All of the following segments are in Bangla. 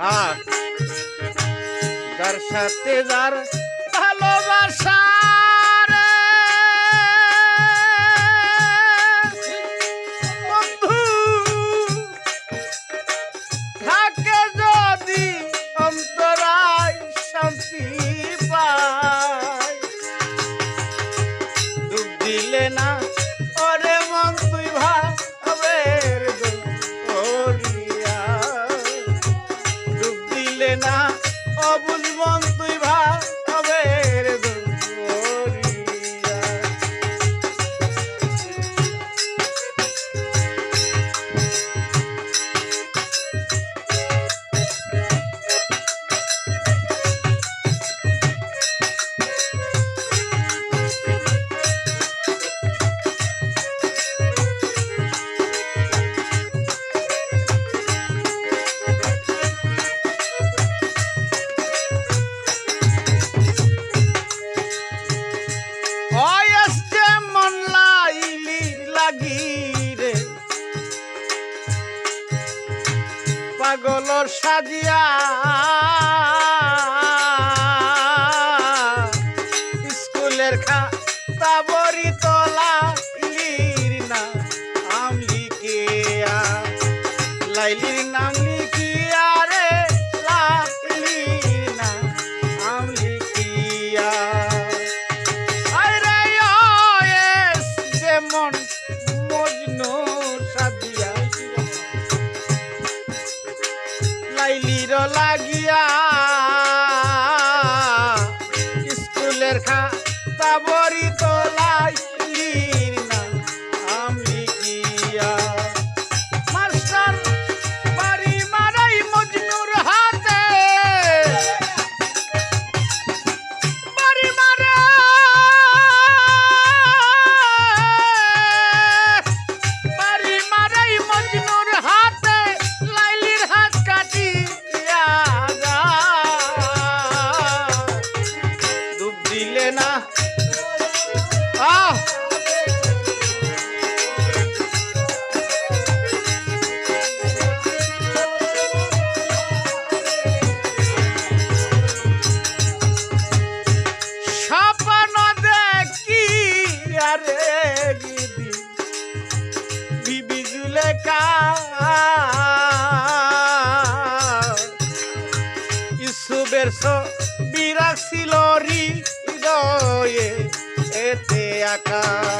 আর যার সাথে যার ভালোবাসা। দিয়া স্কুলের খাতা ইসুবের বিরাগ হৃদয়ে এতে আকাশ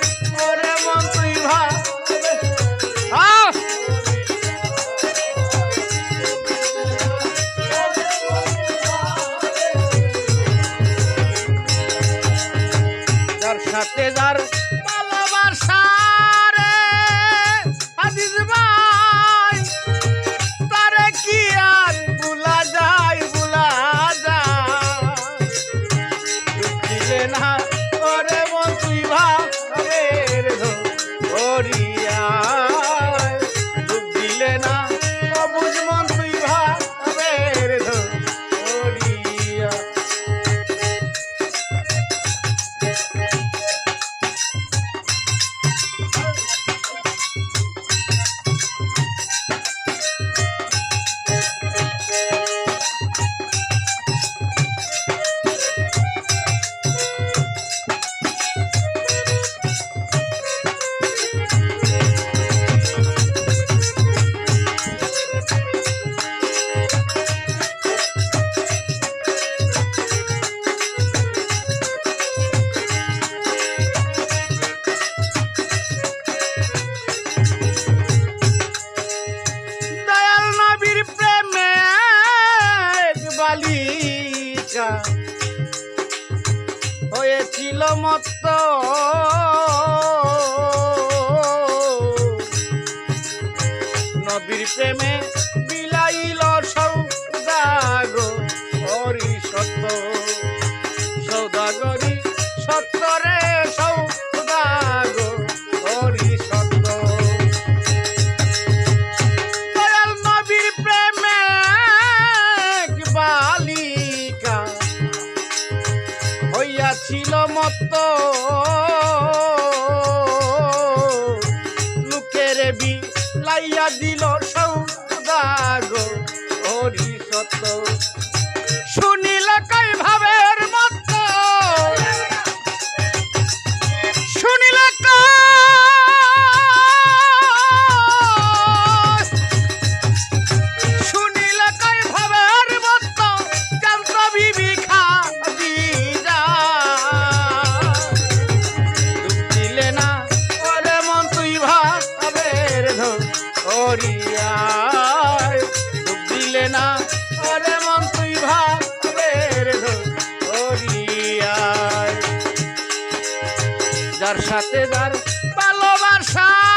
তার সাথে যার ভালোবাসা রে হাদিস ভাই তারে যায় যায়। না বালিকা হয়েছিল মত নবীর প্রেমে বিলাইল সৌদা রে বি লাইয়া দিল সৌদাগো হরি সত্য যার সাথে যার ভালোবাসা।